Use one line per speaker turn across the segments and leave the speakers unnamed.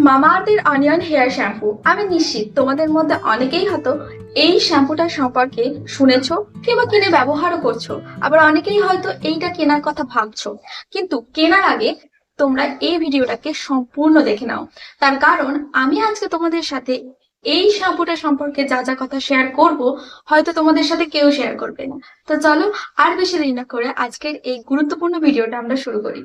মামাআর্থের onion hair shampoo. আমি নিশ্চিত তোমাদের মধ্যে অনেকেই হয়তো এই শ্যাম্পুটা সম্পর্কে শুনেছো কিংবা কিনে ব্যবহারও করছ। আবার অনেকেই হয়তো এইটা কেনার কথা ভাবছ। কিন্তু কেনার আগে তোমরা এই ভিডিওটাকে সম্পূর্ণ দেখে নাও। তার কারণ আমি আজকে তোমাদের সাথে এই শ্যাম্পুটা সম্পর্কে যা যা কথা শেয়ার করব, হয়তো তোমাদের সাথে কেউ শেয়ার করবে না। তো চলো, আর বেশি দেরি না করে আজকের এই গুরুত্বপূর্ণ ভিডিওটা আমরা শুরু করি।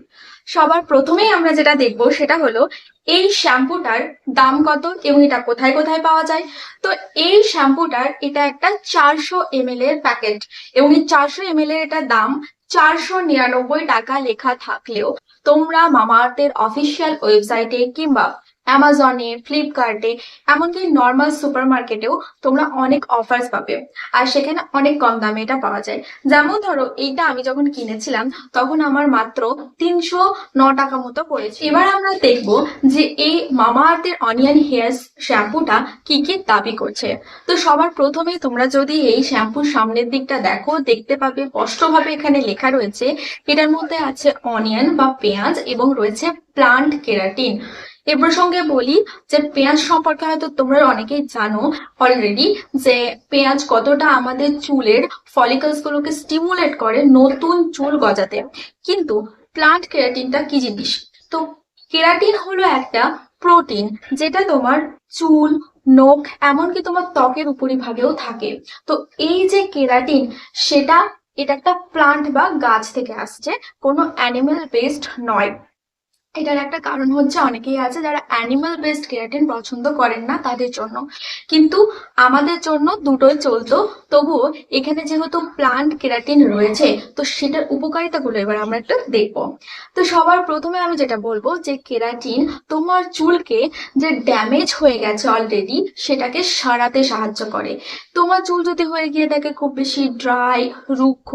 সবার প্রথমেই আমরা যেটা দেখব, সেটা হলো এই শ্যাম্পুটার দাম কত এবং এটা কোথায় কোথায় পাওয়া যায়? তো এই শ্যাম্পুটার এটা একটা চারশো এম এর প্যাকেট এবং এই চারশো এম এর এটা দাম চারশো নিরানব্বই টাকা লেখা থাকলেও তোমরা মামাআর্থের অফিসিয়াল ওয়েবসাইটে কিংবা অ্যামাজনে ফ্লিপকার্টে এমনকি নর্মাল সুপার মার্কেটেও তোমরা অনেক অফার্স পাবে। আর সেখানে অনেক কম দামে এটা পাওয়া যায়। যেমন ধরো, এইটা আমি যখন কিনেছিলাম, তখন আমার মাত্র তিনশো ন টাকা মতো পড়েছে। এবার আমরা দেখব যে এই মামা আর্থের অনিয়ন হেয়ার শ্যাম্পুটা কি কি দাবি করছে। তো সবার প্রথমে তোমরা যদি এই শ্যাম্পুর সামনের দিকটা দেখো, দেখতে পাবে স্পষ্টভাবে এখানে লেখা রয়েছে, এটার মধ্যে আছে অনিয়ন বা পেঁয়াজ এবং রয়েছে প্লান্ট কেরাটিন এ প্রসঙ্গে বলি যে পেঁয়াজ সম্পর্কে হয়তো তোমরা অনেকেই জানো অলরেডি যে পেঁয়াজ কতটা আমাদের চুলের ফলিকলস গুলোকে স্টিমুলেট করে নতুন চুল গজাতে। কিন্তু প্লান্ট কেরাটিনটা কি জিনিস? তো কেরাটিন হলো একটা প্রোটিন যেটা তোমার চুল, নখ, এমনকি তোমার ত্বকের উপরিভাগেও থাকে। তো এই যে কেরাটিন সেটা এটা একটা প্লান্ট বা গাছ থেকে আসছে, কোনো অ্যানিমেল বেসড নয়। এটার একটা কারণ হচ্ছে অনেকেই আছে যারা অ্যানিমাল বেসড কেরাটিন পছন্দ করেন না তাদের জন্য। কিন্তু আমাদের জন্য দুটোই চলতো। তবুও এখানে যেহেতু প্লান্ট কেরাটিন রয়েছে, তো সেটার উপকারিতাগুলো এবার আমরা একটু দেখব। তো সবার প্রথমে আমি যেটা বলব যে কেরাটিন তোমার চুলকে যে ড্যামেজ হয়ে গেছে অলরেডি সেটাকে সারাতে সাহায্য করে। তোমার চুল যদি হয়ে গিয়ে থাকে খুব বেশি ড্রাই রুক্ষ,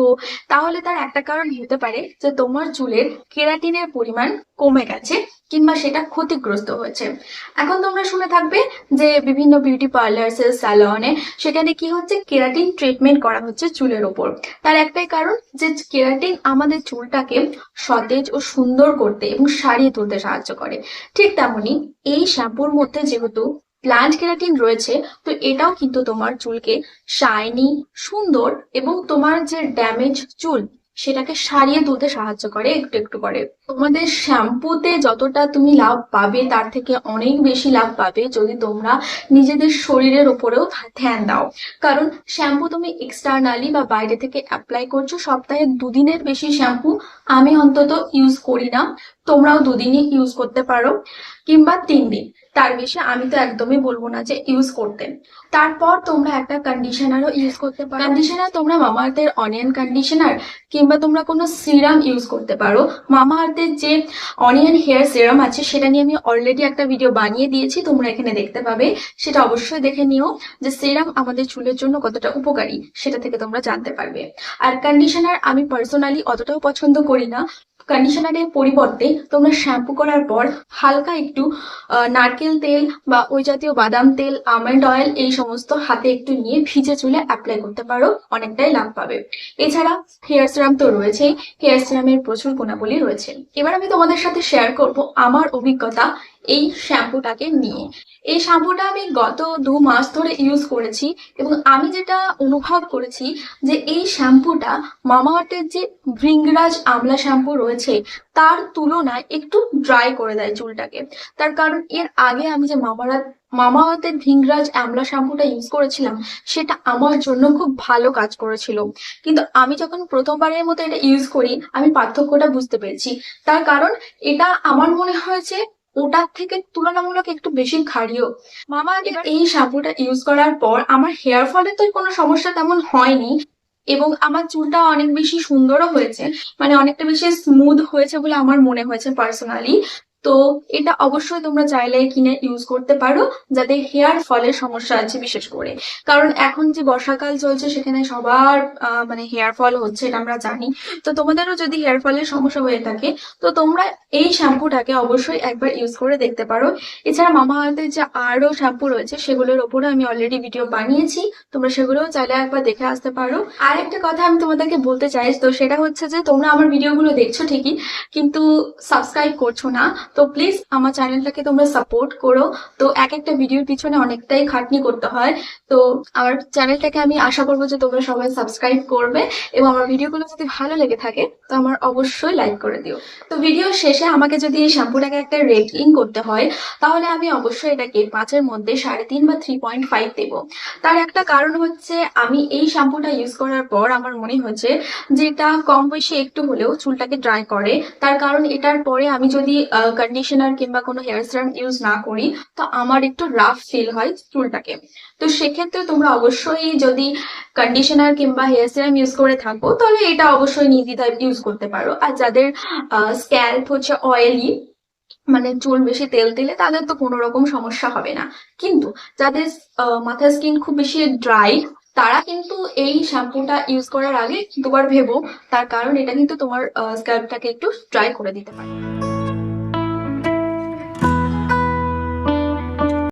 তাহলে তার একটা কারণ হতে পারে যে তোমার চুলের কেরাটিনের পরিমাণ কমে গেছে কিংবা সেটা ক্ষতিগ্রস্ত হয়েছে। এখন তোমরা শুনে থাকবে যে বিভিন্ন বিউটি পার্লার্স স্যালনে সেখানে কি হচ্ছে? কেরাটিন ট্রিটমেন্ট করা হচ্ছে চুলের ওপর। তার একটাই কারণ যে কেরাটিন আমাদের চুলটাকে সতেজ ও সুন্দর করতে এবং সারিয়ে তুলতে সাহায্য করে। ঠিক তেমনি এই শ্যাম্পুর মধ্যে যেহেতু প্লান্ট কেরাটিন রয়েছে, তো এটাও কিন্তু তোমার চুলকে শাইনি সুন্দর এবং তোমার যে ড্যামেজ চুল, সেটাকে সারিয়ে তুলতে সাহায্য করে, একটু একটু করে। তোমাদের শ্যাম্পুতে যতটা তুমি লাভ পাবে, তার থেকে অনেক বেশি লাভ পাবে যদি তোমরা নিজেদের শরীরের উপরেও ধ্যান দাও। কারণ শ্যাম্পু তুমি এক্সটার্নালি বা বাইরে থেকে অ্যাপ্লাই করছ, সপ্তাহে দুদিনের বেশি শ্যাম্পু আমি অন্তত ইউজ করি না। তোমরাও দুদিনই ইউজ করতে পারো, কিংবা তিন দিন। তার বেশি আমি তো একদমই বলব না যে ইউজ করতে। তারপর তোমরা একটা কন্ডিশনারও ইউজ করতে পারো। কন্ডিশনার তোমরা মামাআর্থের অনিয়ন কন্ডিশনার কিংবা তোমরা কোনো সিরাম ইউজ করতে পারো। মামাআর্থের যে অনিয়ন হেয়ার সিরাম আছে, সেটা নিয়ে আমি অলরেডি একটা ভিডিও বানিয়ে দিয়েছি, তোমরা এখানে দেখতে পাবে। সেটা অবশ্যই দেখে নিও যে সিরাম আমাদের চুলের জন্য কতটা উপকারী, সেটা থেকে তোমরা জানতে পারবে। আর কন্ডিশনার আমি পার্সোনালি অতটাও পছন্দ করি না। কন্ডিশনারের পরিবর্তে তোমরা শ্যাম্পু করার পর হালকা একটু নারকেল তেল বা ওই জাতীয় বাদাম তেল আমন্ড অয়েল এই সমস্ত হাতে একটু নিয়ে ভিজে চুলে অ্যাপ্লাই করতে পারো, অনেকটাই লাভ পাবে। এছাড়া হেয়ার সিরাম তো রয়েছেই, হেয়ার সিরামের প্রচুর গুণাবলী রয়েছে। এবার আমি তোমাদের সাথে শেয়ার করব আমার অভিজ্ঞতা এই শ্যাম্পুটাকে নিয়ে। এই শ্যাম্পুটা আমি গত দু মাস ধরে ইউজ করেছি এবং আমি যেটা অনুভব করেছি যে এই শ্যাম্পুটা মামাআর্থের যে ভৃঙ্গরাজ আমলা শ্যাম্পু রয়েছে, তার তুলনায় একটু ড্রাই করে দেয় চুলটাকে। তার কারণ এর আগে আমি যে মামারাত মামাআর্থের ভিংরাজ আমলা শ্যাম্পুটা ইউজ করেছিলাম, সেটা আমার জন্য খুব ভালো কাজ করেছিল। কিন্তু আমি যখন প্রথমবারের মতো এটা ইউজ করি, আমি পার্থক্যটা বুঝতে পেরেছি। তার কারণ এটা আমার মনে হয়েছে ওটার থেকে তুলনামূলক একটু বেশি ক্ষারীয়। মামা এই শ্যাম্পুটা ইউজ করার পর আমার হেয়ার ফলে তো কোনো সমস্যা তেমন হয়নি এবং আমার চুলটা অনেক বেশি সুন্দরও হয়েছে। মানে অনেকটা বেশি স্মুথ হয়েছে বলে আমার মনে হয়েছে পার্সোনালি তো এটা অবশ্যই তোমরা চাইলে কিনে ইউজ করতে পারো, যাতে হেয়ার ফলের সমস্যা আছে বিশেষ করে। কারণ এখন যে বর্ষাকাল চলছে, সেখানে সবার মানে হেয়ার ফল হচ্ছে এটা আমরা জানি। তো তোমাদেরও যদি হেয়ার ফলের সমস্যা হয়ে থাকে, তো তোমরা এই শ্যাম্পুটাকে অবশ্যই একবার ইউজ করে দেখতে পারো। এছাড়া মামা আর্থের যে আরও শ্যাম্পু রয়েছে, সেগুলোর ওপরে আমি অলরেডি ভিডিও বানিয়েছি। তোমরা সেগুলোও চাইলে একবার দেখে আসতে পারো। আর একটা কথা আমি তোমাদেরকে বলতে চাই, তো সেটা হচ্ছে যে তোমরা আমার ভিডিওগুলো দেখছ ঠিকই, কিন্তু সাবস্ক্রাইব করছ না তো প্লিজ আমার চ্যানেলটাকে তোমরা সাপোর্ট করো। তো এক একটা ভিডিওর পিছনে অনেকটাই খাটনি করতে হয়। তো আমার চ্যানেলটাকে আমি আশা করব যে তোমরা সবাই সাবস্ক্রাইব করবে এবং আমার ভিডিওগুলো যদি ভালো লেগে থাকে, তো আমার অবশ্যই লাইক করে দিও। তো ভিডিও শেষে আমাকে যদি এই শ্যাম্পুটাকে একটা রেটিং করতে হয়, তাহলে আমি অবশ্যই এটাকে পাঁচের মধ্যে সাড়ে তিন বা থ্রি পয়েন্ট ফাইভ দেবো। তার একটা কারণ হচ্ছে, আমি এই শ্যাম্পুটা ইউজ করার পর আমার মনে হয়েছে যে এটা কম বয়সে একটু হলেও চুলটাকে ড্রাই করে। তার কারণ এটার পরে আমি যদি কন্ডিশনার কিংবা কোনো হেয়ার সিরাম ইউজ না করি, তো আমার একটু রাফ ফিল হয় চুলটাকে। তো সেক্ষেত্রে তোমরা অবশ্যই যদি কন্ডিশনার কিংবা হেয়ার সিরাম ইউজ করে থাকো, তাহলে এটা অবশ্যই নির্দ্বিধায় ইউজ করতে পারো। আর যাদের স্ক্যাল্প হচ্ছে অয়েলি মানে চুল বেশি তেল তেলে তাদের তো কোনো রকম সমস্যা হবে না। কিন্তু যাদের মাথার স্কিন খুব বেশি ড্রাই তারা কিন্তু এই শ্যাম্পুটা ইউজ করার আগে দুবার ভেবো। তার কারণ এটা কিন্তু তোমার স্ক্যাল্পটাকে একটু ড্রাই করে দিতে পারে।